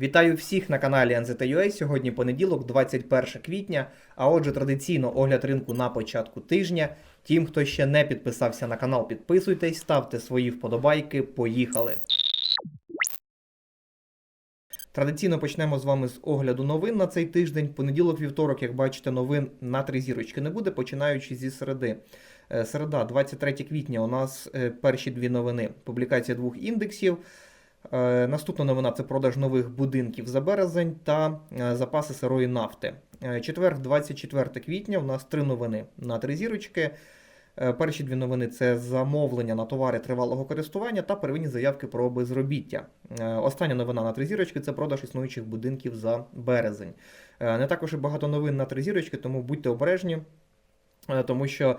Вітаю всіх на каналі NZTUA. Сьогодні понеділок, 21 квітня. А отже, традиційно огляд ринку на початку тижня. Тим, хто ще не підписався на канал, підписуйтесь, ставте свої вподобайки. Поїхали! Традиційно почнемо з вами з огляду новин на цей тиждень. Понеділок, вівторок, як бачите, новин на три зірочки не буде, починаючи зі середи. Е, Середа, 23 квітня, у нас е, перші дві новини. Публікація двох індексів. Е, Наступна новина це продаж нових будинків за березень та е, запаси сирої нафти. Е, Четвер, 24 квітня, у нас три новини на три зірочки. Перші дві новини це замовлення на товари тривалого користування та первинні заявки про безробіття. Остання новина на три зірочки це продаж існуючих будинків за березень. Не також і багато новин на три зірочки, тому будьте обережні, тому що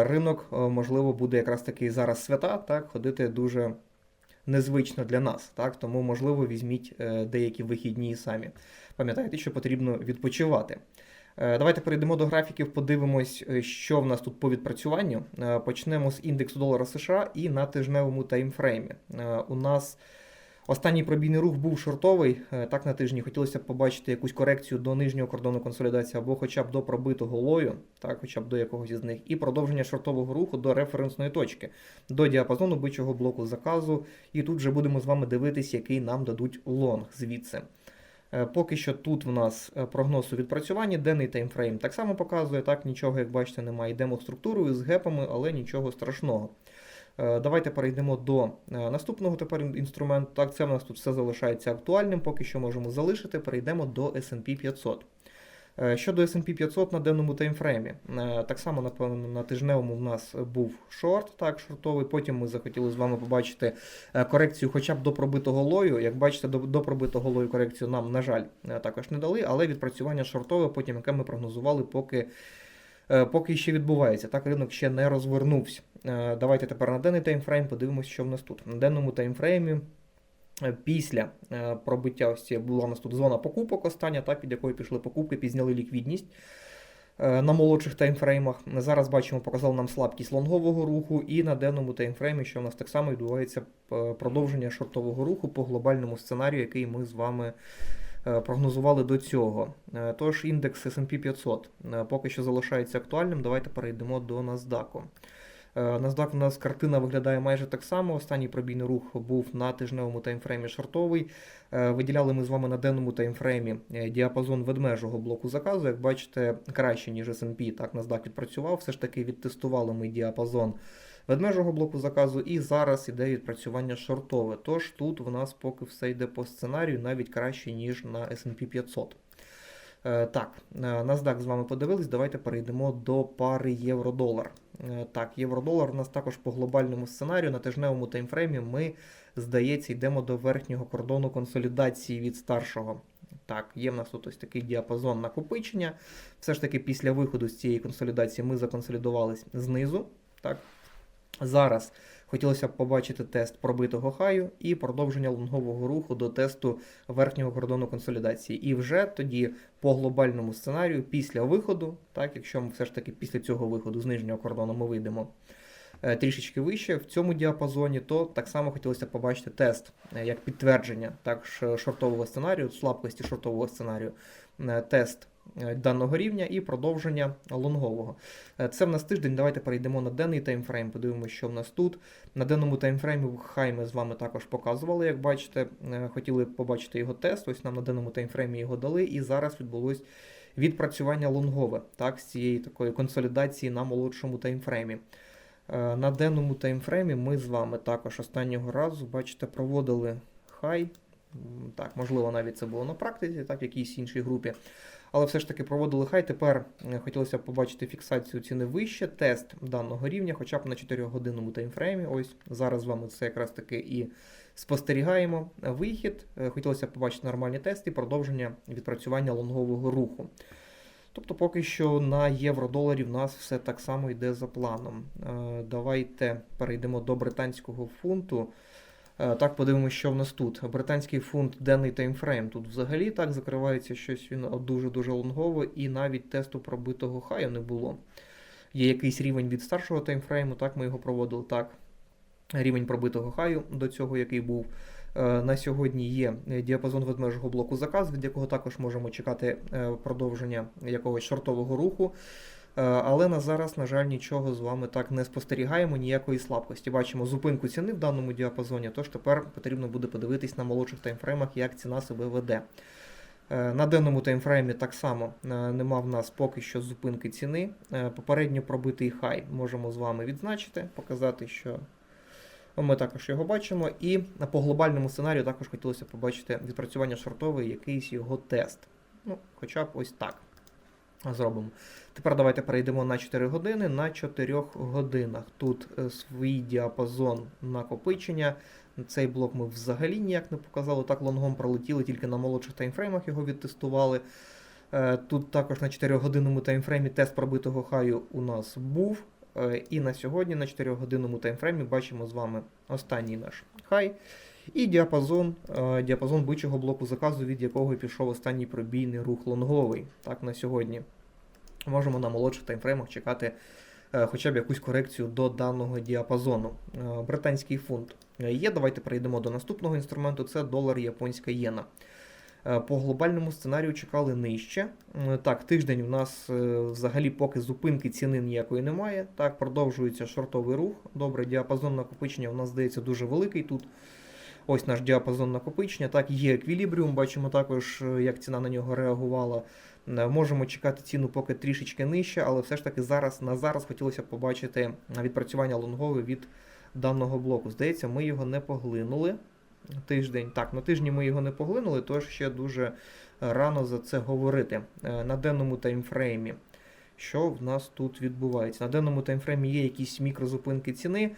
ринок, можливо, буде якраз таки зараз свята, так, ходити дуже незвично для нас. Так? Тому, можливо, візьміть е, деякі вихідні самі. Пам'ятайте, що потрібно відпочивати. Е, Давайте перейдемо до графіків, подивимось, е, що в нас тут по відпрацюванню. Почнемо з індексу долара США і на тижневому таймфреймі. У нас останній пробійний рух був шортовий. Е, Так на тижні хотілося б побачити якусь корекцію до нижнього кордону консолідації або хоча б до пробитого лою, так, хоча б до якогось із них, і продовження шортового руху до референсної точки, до діапазону бичого блоку заказу. І тут вже будемо з вами дивитись, який нам дадуть лонг звідси. Е, Поки що тут в нас е, прогноз у відпрацюванні, денний таймфрейм так само показує, так нічого, як бачите, немає. Йдемо структурою з гепами, але нічого страшного. Е, Давайте перейдемо до е, наступного тепер інструменту. Так, це в нас тут все залишається актуальним, поки що можемо залишити. Перейдемо до S&P 500. Е, Щодо S&P 500 на денному таймфреймі, так само напевно на тижневому в нас був шорт, так, шортовий. Потім ми захотіли з вами побачити корекцію хоча б до пробитого лою. Як бачите, до, до пробитого лою корекцію нам, на жаль, також не дали, але відпрацювання шортове, потім яке ми прогнозували, поки, поки ще відбувається. Так, ринок ще не розвернувся. Е, Давайте тепер на денний таймфрейм подивимося, що в нас тут. На денному таймфреймі е, після е, пробиття ось цієї була у нас тут зона покупок остання, так, від якої пішли покупки, пізняли ліквідність е, на молодших таймфреймах. Зараз бачимо, показав нам слабкість лонгового руху, і на денному таймфреймі, що у нас так само відбувається е, продовження шортового руху по глобальному сценарію, який ми з вами е, прогнозували до цього. Е, Тож індекс S&P 500 е, поки що залишається актуальним. Давайте перейдемо до NASDAQ. Е, NASDAQ у нас картина виглядає майже так само. Останній пробійний рух був на тижневому таймфреймі шортовий. Е, Виділяли ми з вами на денному таймфреймі е, діапазон ведмежого блоку заказу. Як бачите, краще, ніж S&P, так NASDAQ відпрацював. Все ж таки відтестували ми діапазон ведмежого блоку заказу, і зараз іде відпрацювання шортове. Тож тут в нас поки все йде по сценарію, навіть краще, ніж на S&P 500. Е, Так, е, NASDAQ з вами подивились. Давайте перейдемо до пари євро-долар. Е, Так, євро-долар у нас також по глобальному сценарію на тижневому таймфреймі ми, здається, йдемо до верхнього кордону консолідації від старшого. Так, є в нас тут ось такий діапазон накопичення. Все ж таки, після виходу з цієї консолідації ми законсолідувались знизу. Так. Зараз хотілося б побачити тест пробитого хаю і продовження лонгового руху до тесту верхнього кордону консолідації. І вже тоді по глобальному сценарію, після виходу, так, якщо ми все ж таки після цього виходу з нижнього кордону ми вийдемо е, трішечки вище в цьому діапазоні, то так само хотілося побачити тест е, як підтвердження так, шортового сценарію, слабкості шортового сценарію, е, тест даного рівня і продовження лонгового. Е, Це в нас тиждень. Давайте перейдемо на денний таймфрейм, подивимося, що в нас тут. На денному таймфреймі хай ми з вами також показували, як бачите, Е, хотіли побачити його тест. Ось нам на денному таймфреймі його дали, і зараз відбулось відпрацювання лонгове, так, з цієї такої консолідації на молодшому таймфреймі. Е, На денному таймфреймі ми з вами також останнього разу, бачите, проводили хай. Так, можливо, навіть це було на практиці, так, в якійсь іншій групі. Але все ж таки проводили хай. Тепер е, хотілося б побачити фіксацію ціни вище, тест даного рівня, хоча б на 4-годинному таймфреймі. Ось зараз з вами це якраз таки і спостерігаємо. Вихід. Е, Хотілося б побачити нормальні тести, продовження відпрацювання лонгового руху. Тобто поки що на євро-доларі в нас все так само йде за планом. Е, Давайте перейдемо до британського фунту. Е, Так, подивимося, що в нас тут. Британський фунт денний таймфрейм. Тут взагалі так закривається щось він дуже-дуже лонгово, і навіть тесту пробитого хаю не було. Є якийсь рівень від старшого таймфрейму, так ми його проводили так. Рівень пробитого хаю до цього, який був. Е, На сьогодні є е, діапазон ведмежого блоку заказ, від якого також можемо чекати е, продовження якогось шортового руху. Е, Але на зараз, на жаль, нічого з вами так не спостерігаємо, ніякої слабкості. Бачимо зупинку ціни в даному діапазоні, тож тепер потрібно буде подивитись на молодших таймфреймах, як ціна себе веде. Е, На денному таймфреймі так само е, нема в нас поки що зупинки ціни. Попередньо пробитий хай можемо з вами відзначити, показати, що ми також його бачимо. І по глобальному сценарію також хотілося побачити відпрацювання шортової, якийсь його тест. Ну, хоча б ось так зробимо. Тепер давайте перейдемо на 4 години. На 4 годинах тут е, свій діапазон накопичення. Цей блок ми взагалі ніяк не показали. Так лонгом пролетіли, тільки на молодших таймфреймах його відтестували. Е, Тут також на 4-годинному таймфреймі тест пробитого хаю у нас був. Е, І на сьогодні на 4-годинному таймфреймі бачимо з вами останній наш хай. І діапазон, е, діапазон бичого блоку заказу, від якого пішов останній пробійний рух лонговий. Так, на сьогодні можемо на молодших таймфреймах чекати е, хоча б якусь корекцію до даного діапазону. Е, Британський фунт є. Давайте перейдемо до наступного інструменту. Це долар японська єна. По глобальному сценарію чекали нижче. Так, тиждень в нас взагалі поки зупинки ціни ніякої немає. Так, продовжується шортовий рух. Добре, діапазон накопичення у нас здається дуже великий тут. Ось наш діапазон накопичення. Так, є еквілібріум, бачимо також, е, як ціна на нього реагувала. Е, Можемо чекати ціну поки трішечки нижче, але все ж таки зараз на зараз хотілося б побачити відпрацювання лонгове від даного блоку. Здається, ми його не поглинули. Тиждень. Так, на тижні ми його не поглинули, тож ще дуже е, рано за це говорити. На денному таймфреймі. Що в нас тут відбувається? На денному таймфреймі є якісь мікрозупинки ціни,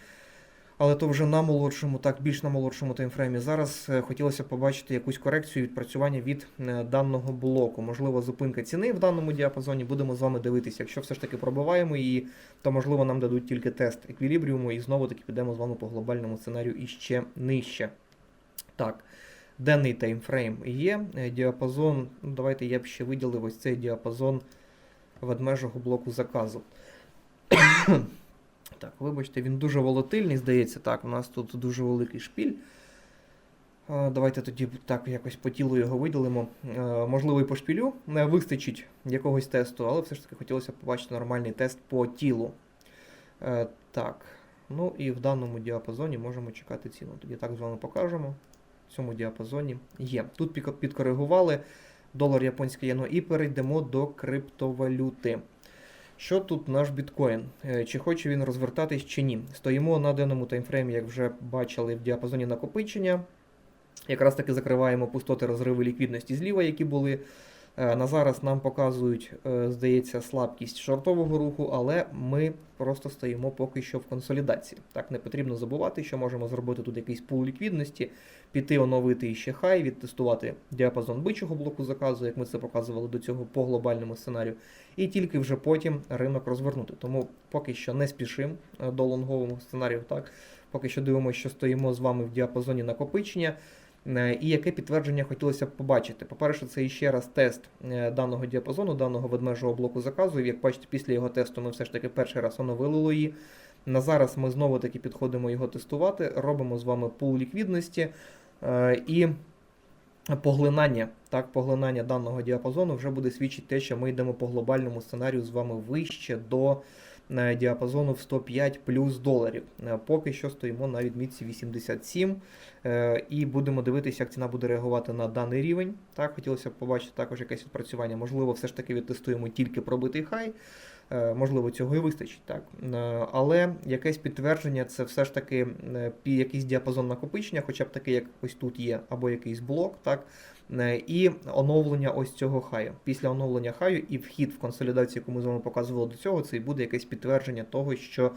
але то вже на молодшому, так, більш на молодшому таймфреймі. Зараз е, хотілося побачити якусь корекцію відпрацювання від е, даного блоку. Можливо, зупинка ціни в даному діапазоні. Будемо з вами дивитися. Якщо все ж таки пробиваємо її, то можливо нам дадуть тільки тест еквілібріуму, і знову таки підемо з вами по глобальному сценарію іще нижче. Так, денний таймфрейм є. Е, Діапазон, ну давайте я б ще виділив ось цей діапазон ведмежого блоку заказу. Так, вибачте, він дуже волатильний, здається. Так, у нас тут дуже великий шпіль. Давайте тоді так якось по тілу його виділимо. Можливо, і по шпілю не вистачить якогось тесту, але все ж таки хотілося побачити нормальний тест по тілу. Е, Так, ну і в даному діапазоні можемо чекати ціну. Тоді так з вами покажемо. В цьому діапазоні є. Тут підкоригували долар японське єно і перейдемо до криптовалюти. Що тут наш біткоін? Е, Чи хоче він розвертатись, чи ні? Стоїмо на денному таймфреймі, як вже бачили, в діапазоні накопичення. Якраз таки закриваємо пустоти розриви ліквідності зліва, які були. Е, На зараз нам показують, е, здається, слабкість шортового руху, але ми просто стоїмо поки що в консолідації. Так, не потрібно забувати, що можемо зробити тут якийсь пул ліквідності, піти оновити ще хай, відтестувати діапазон бичого блоку заказу, як ми це показували до цього по глобальному сценарію, і тільки вже потім ринок розвернути. Тому поки що не спішимо е, до лонгового сценарію. Так, поки що дивимося, що стоїмо з вами в діапазоні накопичення. Е, І яке підтвердження хотілося б побачити? По-перше, це ще раз тест е, даного діапазону, даного ведмежого блоку заказу. Як бачите, після його тесту ми все ж таки перший раз оновили лої. На зараз ми знову таки підходимо його тестувати, робимо з вами пул ліквідності е, і поглинання. Так, поглинання даного діапазону вже буде свідчити те, що ми йдемо по глобальному сценарію з вами вище до діапазону в 105 плюс доларів. Е, Поки що стоїмо на відмітці 87 е, і будемо дивитися, як ціна буде реагувати на даний рівень. Так, хотілося б побачити також якесь відпрацювання. Можливо, все ж таки відтестуємо тільки пробитий хай. Е, Можливо, цього і вистачить, так. Е, Але якесь підтвердження це все ж таки е, якийсь діапазон накопичення, хоча б такий, як ось тут є, або якийсь блок, так. І оновлення ось цього хаю. Після оновлення хаю і вхід в консолідацію, яку ми з вами показували до цього, це і буде якесь підтвердження того, що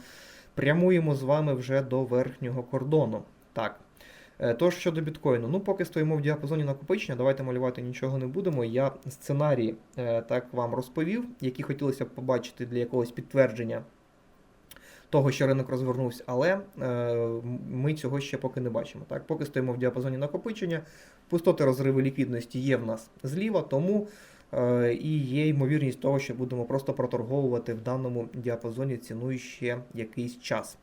прямуємо з вами вже до верхнього кордону. Так. Е, Тож щодо біткоїну, ну поки стоїмо в діапазоні накопичення, давайте малювати нічого не будемо. Я сценарії е, так вам розповів, які хотілося б побачити для якогось підтвердження того, що ринок розвернувся, але е, ми цього ще поки не бачимо. Так, поки стоїмо в діапазоні накопичення, пустоти розриви ліквідності є в нас зліва, тому і є ймовірність того, що будемо просто проторговувати в даному діапазоні ціну ще якийсь час.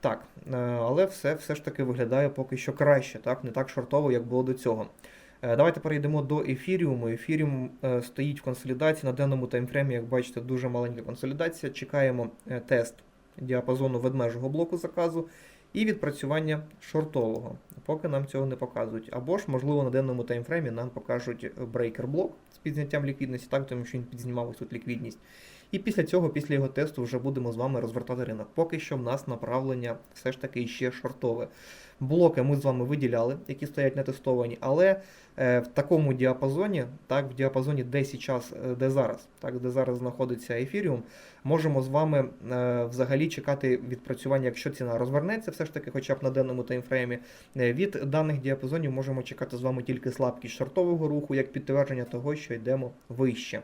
Так, е, але все, все ж таки виглядає поки що краще, так, не так шортово, як було до цього. Е, Давайте перейдемо до ефіріуму. Ефіріум е, стоїть в консолідації на денному таймфреймі, як бачите, дуже маленька консолідація. Чекаємо тест діапазону ведмежого блоку заказу і відпрацювання шортового. Поки нам цього не показують. Або ж, можливо, на денному таймфреймі нам покажуть брейкер-блок з підняттям ліквідності, так, тому що він підзнімав тут ліквідність. І після цього, після його тесту, вже будемо з вами розвертати ринок. Поки що в нас направлення все ж таки ще шортове. Блоки ми з вами виділяли, які стоять не тестовані, але е, в такому діапазоні, так, в діапазоні, де зараз, е, де зараз, так, де зараз знаходиться ефіріум, можемо з вами е, взагалі чекати відпрацювання, якщо ціна розвернеться, все ж таки, хоча б на денному таймфреймі. Від даних діапазонів можемо чекати з вами тільки слабкість шортового руху, як підтвердження того, що йдемо вище.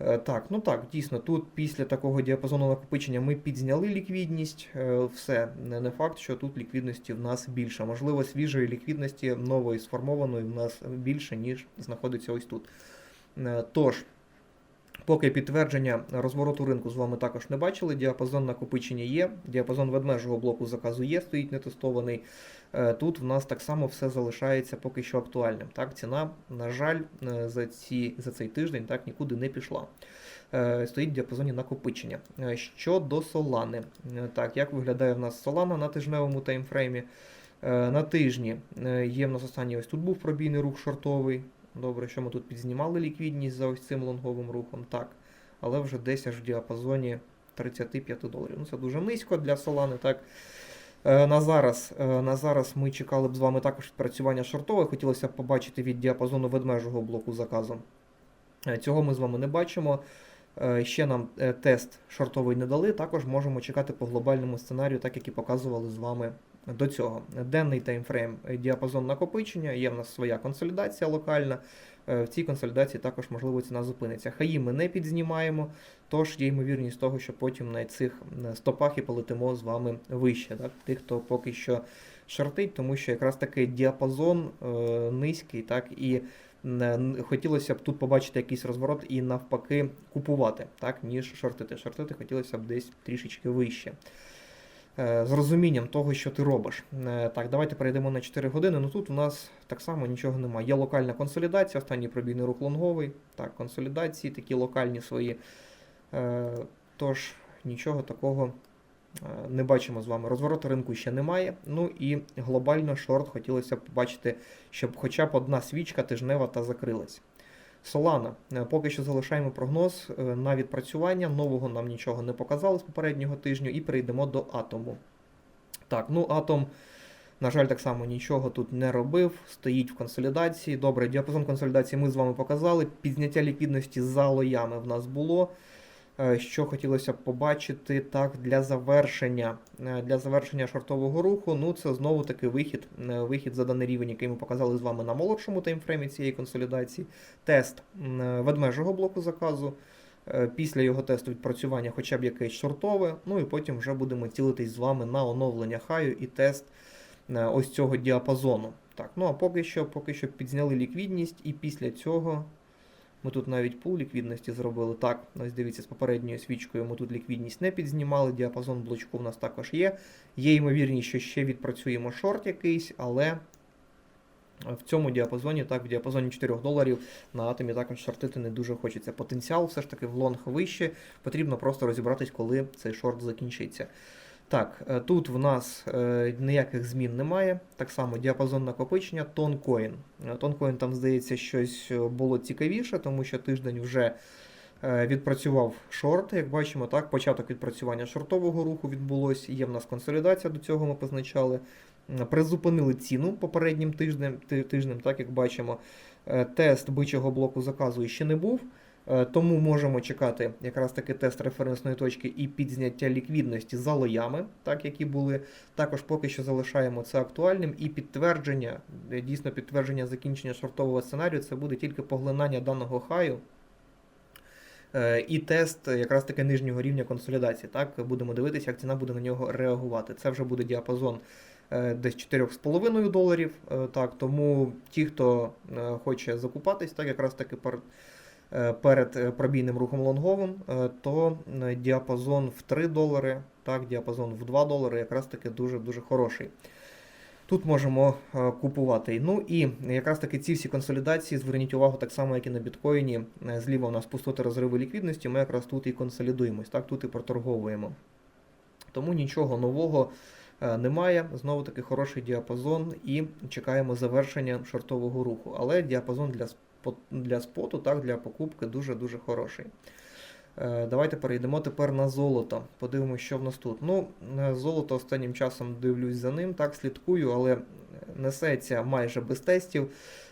Е, Так, ну так, дійсно, тут після такого діапазону накопичення ми підзняли ліквідність. Е, Все, не факт, що тут ліквідності в нас більше. Можливо, свіжої ліквідності нової сформованої в нас більше, ніж знаходиться ось тут. Е, Тож, поки підтвердження розвороту ринку з вами також не бачили, діапазон накопичення є, діапазон ведмежого блоку заказу є, стоїть нетестований. Е, Тут в нас так само все залишається поки що актуальним. Так, ціна, на жаль, е, за, ці, за цей тиждень так нікуди не пішла. Е, Стоїть в діапазоні накопичення. Щодо Солани, так, як виглядає в нас Солана на тижневому таймфреймі? На тижні є в нас останній ось тут був пробійний рух шортовий. Добре, що ми тут підзнімали ліквідність за ось цим лонговим рухом. Так, але вже десь аж в діапазоні 35 доларів. Ну це дуже низько для Солани. так. Е, На зараз, е, на зараз ми чекали б з вами також відпрацювання шортове. Хотілося б побачити від діапазону ведмежого блоку заказу. Е, Цього ми з вами не бачимо. Ще нам тест шортовий не дали. Також можемо чекати по глобальному сценарію, так як і показували з вами до цього. Денний таймфрейм е, діапазон накопичення, є в нас своя консолідація локальна. Е, В цій консолідації також можливо ціна зупиниться. Хаї ми не підзнімаємо, тож є ймовірність того, що потім на цих е, стопах і полетимо з вами вище. Так? Тих, хто поки що шортить, тому що якраз таки діапазон е, низький, так і не- хотілося б тут побачити якийсь розворот і навпаки купувати, так, ніж шортити. Шортити хотілося б десь трішечки вище. Е, З розумінням того, що ти робиш. Е, Так, давайте перейдемо на 4 години. Ну тут у нас так само нічого немає. Є локальна консолідація, останній пробійний рух лонговий. Так, консолідації, такі локальні свої. Е, Тож нічого такого не бачимо з вами. Розвороту ринку ще немає. Ну і глобально шорт хотілося б побачити, щоб хоча б одна свічка тижнева та закрилась. Солана. Е, Поки що залишаємо прогноз е, на відпрацювання. Нового нам нічого не показали з попереднього тижня і перейдемо до атому. Так, ну атом, на жаль, так само нічого тут не робив. Стоїть в консолідації. Добре, діапазон консолідації ми з вами показали. Підняття ліквідності за лоями в нас було. Е, Що хотілося б побачити так для завершення е, для завершення шортового руху. Ну це знову таки вихід, е, вихід за даний рівень, який ми показали з вами на молодшому таймфреймі цієї консолідації. Тест ведмежого блоку заказу. Після його тесту відпрацювання хоча б якесь шортове. Ну і потім вже будемо цілитись з вами на оновлення хаю і тест ось цього діапазону. Так, ну а поки що, поки що підзняли ліквідність, і після цього ми тут навіть пул ліквідності зробили. Так, ось дивіться, з попередньою свічкою ми тут ліквідність не підзнімали, діапазон блочку в нас також є. Є ймовірність, що ще відпрацюємо шорт якийсь, але в цьому діапазоні, так, в діапазоні 4 доларів на атомі також шортити не дуже хочеться. Потенціал все ж таки в лонг вище. Потрібно просто розібратись, коли цей шорт закінчиться. Так, е, тут в нас е, ніяких змін немає. Так само діапазон накопичення, тонкоін. Е, Тонкоін там, здається, щось було цікавіше, тому що тиждень вже відпрацював шорт, як бачимо, так, початок відпрацювання шортового руху відбулось. Є в нас консолідація, до цього ми позначали. Призупинили ціну попереднім тижнем, тижнем, так як бачимо. Тест бичого блоку заказу ще не був. Е, Тому можемо чекати якраз таки тест референсної точки і підзняття ліквідності за лоями, так які були. Також поки що залишаємо це актуальним. І підтвердження, е, дійсно підтвердження закінчення шортового сценарію, це буде тільки поглинання даного хаю. Е, І тест якраз таки нижнього рівня консолідації. Так, будемо дивитися, як ціна буде на нього реагувати. Це вже буде діапазон десь 4,5 доларів. Так, тому ті, хто хоче закупатись, так якраз таки пар- перед е, пробійним рухом лонговим, е, то е, діапазон в 3 долари, так, діапазон в 2 долари якраз таки дуже-дуже хороший. Тут можемо е, купувати. Ну і якраз таки ці всі консолідації, зверніть увагу, так само, як і на біткоїні. Е, Зліва у нас пустоти розриви ліквідності, ми якраз тут і консолідуємось, так, тут і проторговуємо. Тому нічого нового е, немає. Знову таки хороший діапазон і чекаємо завершення шортового руху. Але діапазон для, для споту, так, для покупки дуже-дуже хороший. Е, Давайте перейдемо тепер на золото. Подивимося, що в нас тут. Ну, е, золото останнім часом дивлюсь за ним, так слідкую, але несеться майже без тестів.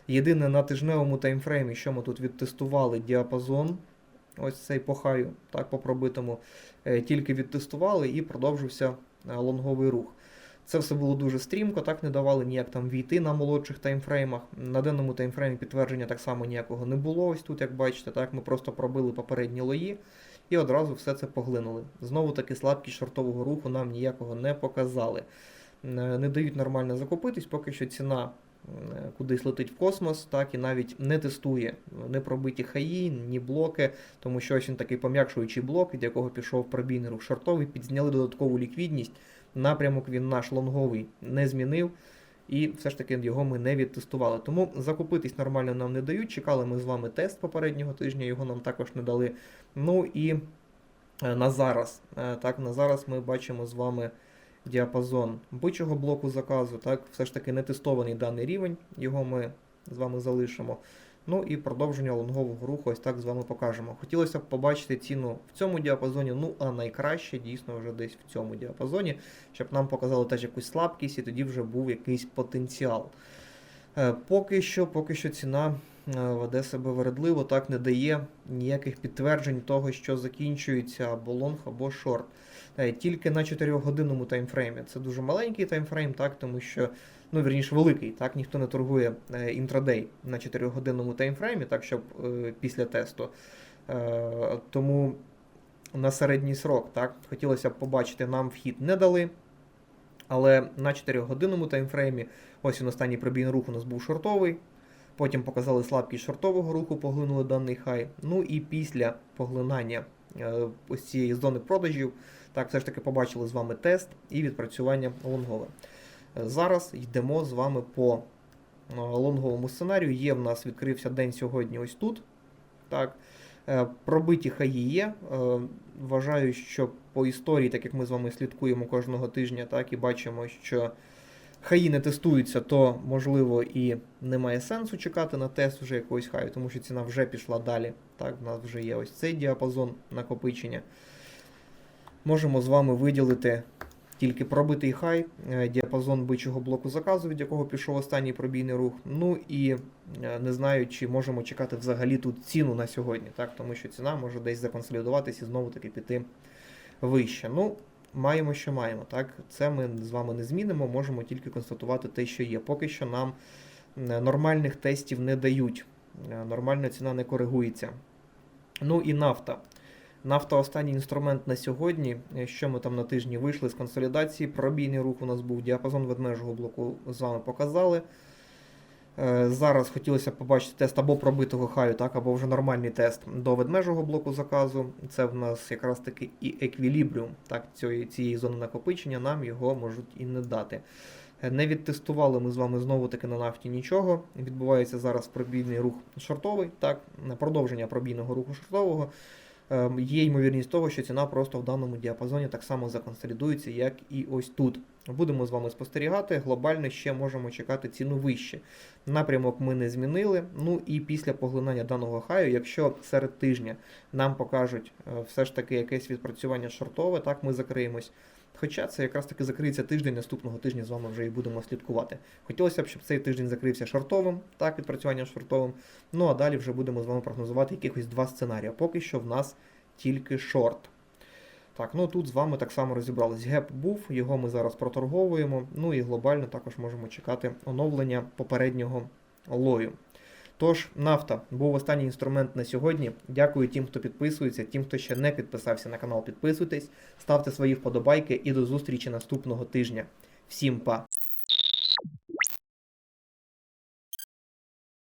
Єдине на тижневому таймфреймі, що ми тут відтестували діапазон. Ось цей по хаю, так, по пробитому, е, тільки відтестували і продовжився лонговий рух. Це все було дуже стрімко, так не давали ніяк там війти на молодших таймфреймах. На денному таймфреймі підтвердження так само ніякого не було. Ось тут, як бачите, так ми просто пробили попередні лої і одразу все це поглинули. Знову таки слабкість шортового руху нам ніякого не показали. Е, Не дають нормально закупитись, поки що ціна е, кудись летить в космос, так і навіть не тестує не пробиті хаї, ні блоки, тому що ось він такий пом'якшуючий блок, від якого пішов пробійний рух шортовий, підзняли додаткову ліквідність. Напрямок він наш лонговий не змінив, і все ж таки його ми не відтестували. Тому закупитись нормально нам не дають. Чекали ми з вами тест попереднього тижня, його нам також не дали. Ну і е, на зараз, е, так, на зараз ми бачимо з вами діапазон бичого блоку заказу. Так, все ж таки не тестований даний рівень, його ми з вами залишимо. Ну і продовження лонгового руху ось так з вами покажемо. Хотілося б побачити ціну в цьому діапазоні, ну а найкраще дійсно вже десь в цьому діапазоні, щоб нам показали теж якусь слабкість і тоді вже був якийсь потенціал. Е, Поки що, поки що ціна веде себе вередливо, так не дає ніяких підтверджень того, що закінчується або лонг, або шорт. Е, Тільки на 4-годинному таймфреймі. Це дуже маленький таймфрейм, так, тому що, ну, вірніше, великий, так, ніхто не торгує е, інтрадей на 4-годинному таймфреймі, так, щоб е, після тесту. Е, тому на середній срок, так, хотілося б побачити, нам вхід не дали. Але на 4-годинному таймфреймі, ось він останній пробійний рух у нас був шортовий. Потім показали слабкість шортового руху, поглинули даний хай. Ну і після поглинання е, ось цієї зони продажів, так, все ж таки побачили з вами тест і відпрацювання лонгове. Е, Зараз йдемо з вами по е, лонговому сценарію. Є в нас відкрився день сьогодні ось тут. Так. Пробиті хаї є. Вважаю, що по історії, так як ми з вами слідкуємо кожного тижня, так і бачимо, що хаї не тестуються, то можливо і немає сенсу чекати на тест вже якогось хаю, тому що ціна вже пішла далі. Так, в нас вже є ось цей діапазон накопичення. Можемо з вами виділити тільки пробитий хай, е, діапазон бичого блоку заказу, від якого пішов останній пробійний рух. Ну і е, не знаю, чи можемо чекати взагалі тут ціну на сьогодні, так, тому що ціна може десь законсолідуватися і знову таки піти вище. Ну, маємо, що маємо. Так, це ми з вами не змінимо, можемо тільки констатувати те, що є. Поки що нам е, нормальних тестів не дають. Е, Нормальна ціна не коригується. Ну і нафта. Нафта останній інструмент на сьогодні. Е, Що ми там на тижні вийшли з консолідації. Пробійний рух у нас був діапазон ведмежого блоку з вами показали. Е, Зараз хотілося побачити тест або пробитого хаю, так, або вже нормальний тест до ведмежого блоку заказу. Це в нас якраз таки і еквілібріум так, цієї, цієї зони накопичення, нам його можуть і не дати. Е, Не відтестували ми з вами знову таки на нафті нічого. Відбувається зараз пробійний рух шортовий, так, продовження пробійного руху шортового. Е, Є ймовірність того, що ціна просто в даному діапазоні так само законсолідується, як і ось тут. Будемо з вами спостерігати. Глобально ще можемо чекати ціну вище. Напрямок ми не змінили. Ну і після поглинання даного хаю, якщо серед тижня нам покажуть е, все ж таки якесь відпрацювання шортове, так ми закриємось. Хоча це якраз таки закриється тиждень, наступного тижня з вами вже і будемо слідкувати. Хотілося б, щоб цей тиждень закрився шортовим, так, відпрацювання шортовим. Ну а далі вже будемо з вами прогнозувати якихось два сценарії. Поки що в нас тільки шорт. Так, ну тут з вами так само розібрались. Геп був, його ми зараз проторговуємо. Ну і глобально також можемо чекати оновлення попереднього лою. Тож, нафта був останній інструмент на сьогодні. Дякую тим, хто підписується, тим, хто ще не підписався на канал, підписуйтесь, ставте свої вподобайки і до зустрічі наступного тижня. Всім па!